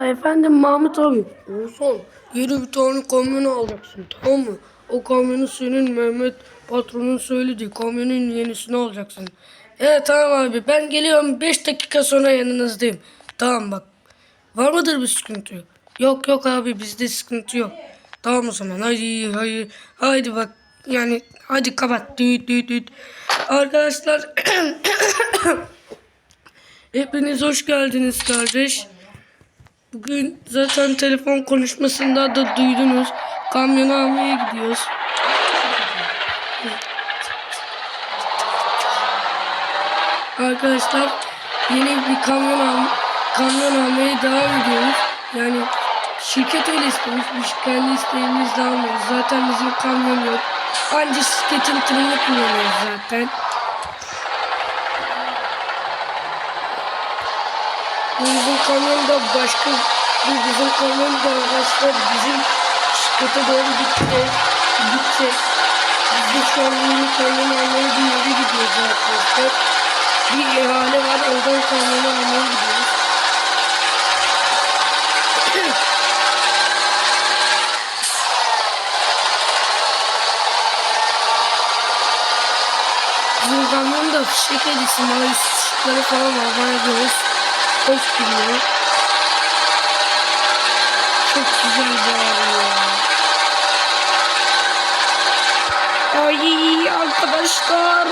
Efendim Mahmut abi. Olsun. Yeni bir tane kamyon alacaksın tamam mı? O kamyonu senin Mehmet patronun söyledi. Kamyonun yenisini alacaksın. Evet tamam abi ben geliyorum 5 dakika sonra yanınızdayım. Tamam bak. Var mıdır bir sıkıntı? Yok yok abi bizde sıkıntı yok. Tamam o zaman hadi hadi hadi bak yani hadi kapat. Düt düt düt. Arkadaşlar hepiniz hoş geldiniz kardeş. Bugün zaten telefon konuşmasında da duydunuz. Kamyonu almaya gidiyoruz. Arkadaşlar yeni bir kamyon al kamyon almaya devam ediyoruz. Yani şirket öyle istemiş. Biz kendi isteğimizle almıyoruz. Zaten bizim kamyon yok. Anca şirketin tırını kullanıyoruz zaten. Bizim kamyon da başka bir bizim kamyon da arkadaşlar bizim şirkete doğru gitti. Gidecek. Biz de şu an yeni kamyon almaya bir yere gidiyoruz arkadaşlar. Bir ihale var oradan kamyonu almaya gidiyoruz. Bizim kamyon da fişek edisi mavi ışıkları falan var. Baya bir hoş, gidiyor. Çok güzel ya. Ay arkadaşlar.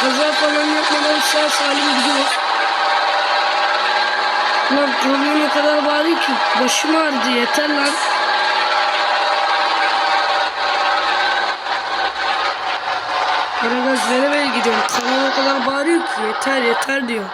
Kaza falan yapmadan sağ salim gidiyoruz. Lan kamyon o kadar bağırıyor ki başım ağrıdı yeter lan. Aragaz nereye gidiyorum? Kamyon o kadar bağırıyor ki yeter yeter diyor.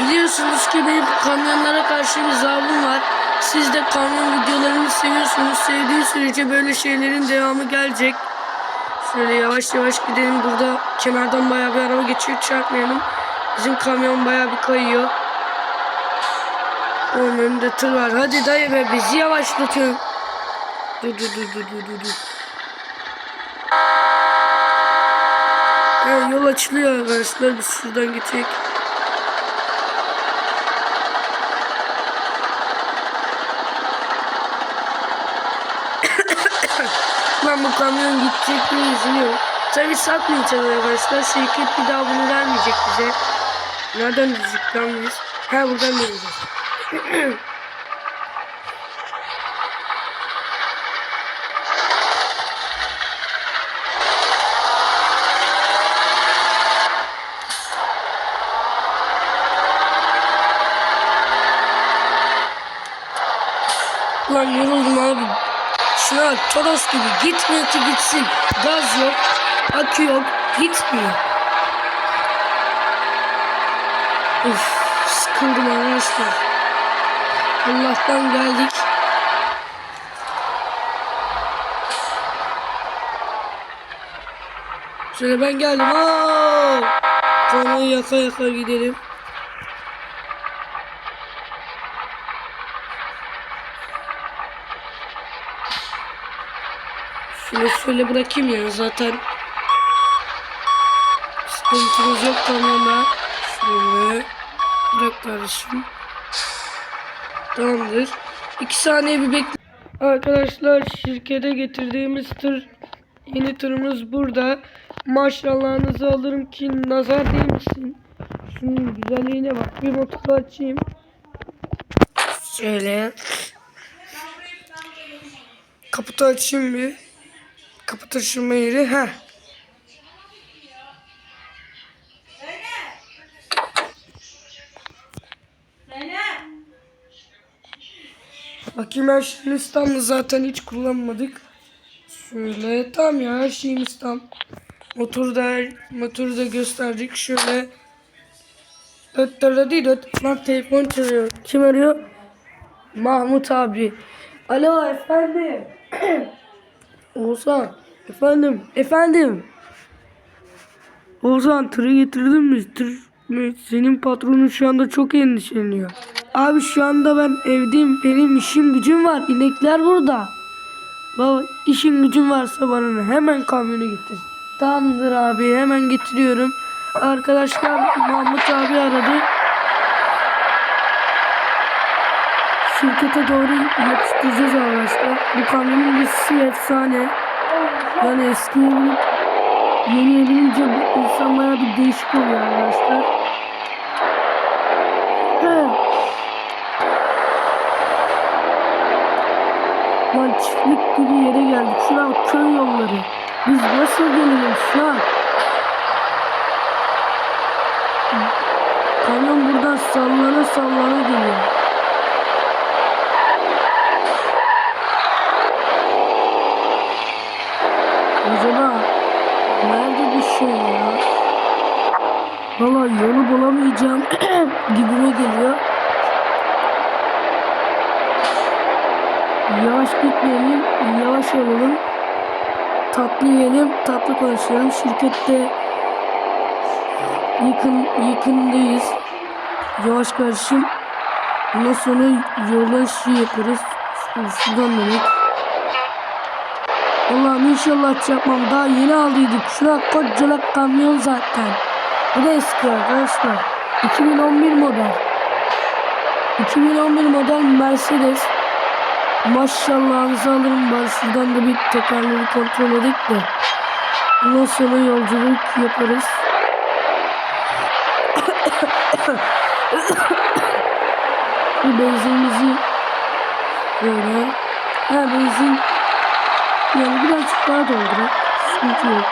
Biliyorsunuz ki benim kamyonlara karşı bir zaafım var. Siz de kamyon videolarını seviyorsunuz. Sevdiği sürece böyle şeylerin devamı gelecek. Şöyle yavaş yavaş gidelim. Burada kenardan bayağı bir araba geçiyor. Çarpmayalım. Bizim kamyon bayağı bir kayıyor. Onun önünde tır var. Hadi dayı be bizi yavaşlatın. Dur dur dur dur dur dur. Evet, yol açılıyor arkadaşlar. Biz şuradan geçecek. Lan bu kamyon gidecek mi üzülüyorum. Tabi satmayacağız arkadaşlar. Şirket bir daha bunu vermeyecek bize. Nereden düzük lan biz? Ha buradan vereceğiz. Lan yoruldum abi. Şuna bak, Toros gibi gitmiyor ki gitsin. Gaz yok, akü yok, gitmiyor. Uf, sıkıldım arkadaşlar. Allah'tan geldik. Şöyle ben geldim. Aa! Konuyu yaka yaka gidelim. Şunu şöyle bırakayım ya zaten sıkıntımız yok kamyonda. Şöyle bırak kardeşim. Tamamdır. İki saniye bir bekle. Arkadaşlar şirkete getirdiğimiz tır yeni tırımız burada. Maşallahınızı alırım ki nazar değmesin. Şunun güzelliğine bak. Bir motoru açayım. Şöyle. Kaputu açayım bir. Kapı taşıma yeri. ha. Bakayım her şeyimiz tam? Zaten hiç kullanmadık. Şöyle tam ya her şeyimiz tam. Motoru da, motoru da gösterdik. Şöyle dört değil dört. Lan telefon çalıyor. Kim arıyor? Mahmut abi. Alo efendim. Oğuzhan. Efendim. Efendim. Oğuzhan tırı getirdin mi? Tır? Senin patronun şu anda çok endişeleniyor. Abi şu anda ben evdeyim. Benim işim gücüm var. İnekler burada. Baba işin gücün varsa bana? Hemen kamyonu getir. Tamamdır abi hemen getiriyorum. Arkadaşlar Mahmut abi aradı. Şirkete doğru yetiştireceğiz arkadaşlar. Bu kamyonun dizisi efsane. Yani eski evin yeni evinince insan bayağı bir değişik oluyor arkadaşlar. Lan çiftlik gibi yere geldik. Şuna köy yolları. Biz nasıl gelelim şuna? Kamyon buradan sallana sallana geliyor. Acaba nerede bir şey ya? Valla yolu bulamayacağım gibime geliyor. Yavaş gitmeyelim, yavaş olalım. Tatlı yiyelim, tatlı konuşalım. Şirkette yakın yakındayız. Yavaş kardeşim. Bundan sonra yola şey yaparız. Şuradan demek. Allah'ım inşallah yapmam. Daha yeni aldıydık. Şuna kocaman kamyon zaten. Bu da eski arkadaşlar. 2011 model. 2011 model Mercedes. Maşallahınızı alırım bari şuradan da bir tekerleri kontrol edik de. Ondan sonra yolculuk yaparız. bir benzinimizi böyle. Ha benzin yani birazcık daha doldurak. Sıkıntı yok.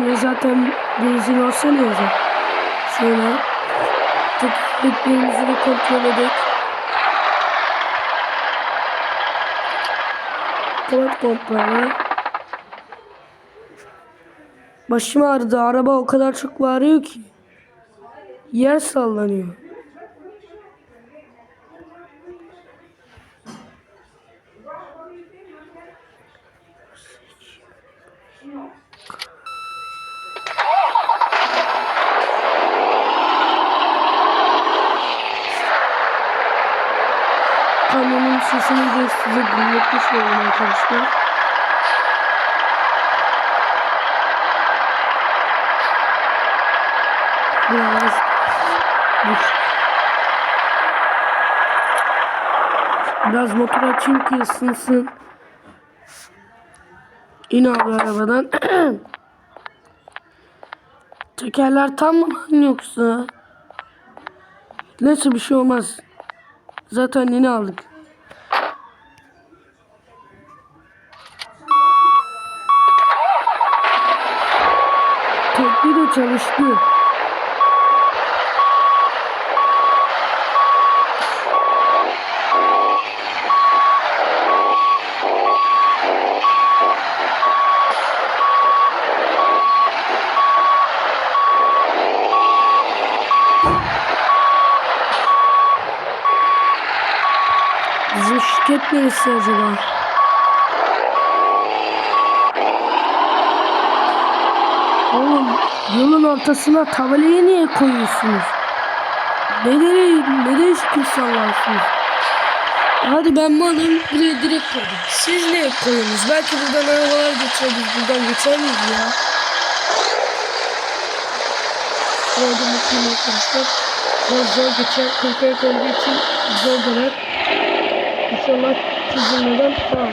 Dolmuyor zaten benzin olsa ne olacak? Şöyle. Tekerleklerimizi de kontrol edelim. Kapat komparı. Başım ağrıdı. Araba o kadar çok bağırıyor ki. Yer sallanıyor. Kamyonun sesini de size dinletmiş oldum arkadaşlar. Biraz. Biraz motor açayım ki ısınsın. İn abi arabadan. Tekerler tam mı lan yoksa? Neyse bir şey olmaz. Zaten yeni aldık. Tekli de çalıştı. Bizim şirket neresi acaba? Oğlum yolun ortasına tabelayı niye koyuyorsunuz? Neleri, ne değişik insanlarsınız? Hadi ben malım buraya direkt koydum. Siz ne koyuyorsunuz? Belki buradan arabalar geçiyor. Buradan geçer miyiz ya? Şurada mutluyum arkadaşlar. Biraz zor geçer. Kırkaya koyduğu için zor döner. İnşallah çizilmeden tamam.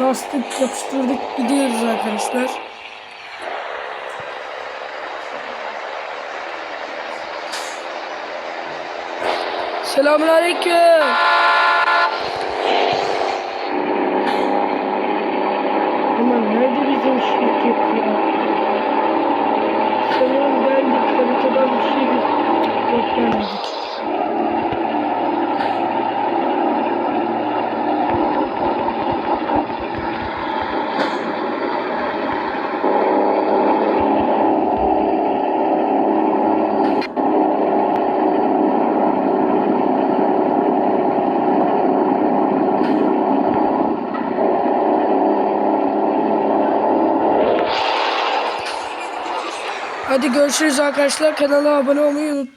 Bastık yapıştırdık gidiyoruz arkadaşlar. Selamünaleyküm. Ama nerede bizim şirket ya? Sanırım geldik haritadan bir şey beklemedik. Hadi görüşürüz arkadaşlar. Kanala abone olmayı unutmayın.